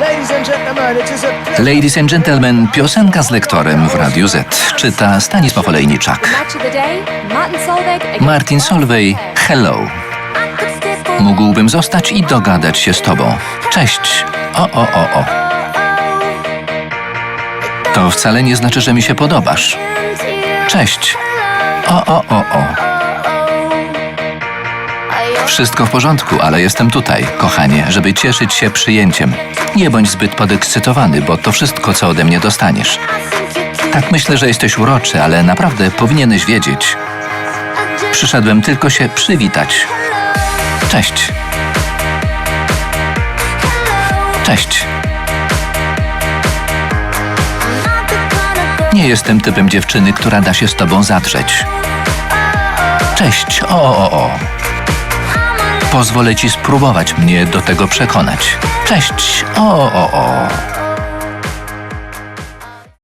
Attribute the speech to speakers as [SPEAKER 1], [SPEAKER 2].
[SPEAKER 1] Ladies and gentlemen, it is a pleasure.
[SPEAKER 2] Ladies and gentlemen, piosenka z lektorem w Radiu Z. Czyta Stanisław Olejniczak.
[SPEAKER 3] Martin Solveig
[SPEAKER 2] hello. Mógłbym zostać i dogadać się z tobą. Cześć. O, o, o, o. To wcale nie znaczy, że mi się podobasz. Cześć. O, o, o, o. Wszystko w porządku, ale jestem tutaj, kochanie, żeby cieszyć się przyjęciem. Nie bądź zbyt podekscytowany, bo to wszystko, co ode mnie dostaniesz. Tak myślę, że jesteś uroczy, ale naprawdę powinieneś wiedzieć. Przyszedłem tylko się przywitać. Cześć. Cześć. Nie jestem typem dziewczyny, która da się z tobą zadrzeć. Cześć. O, o, o. Pozwolę ci spróbować mnie do tego przekonać. Cześć. O, o, o.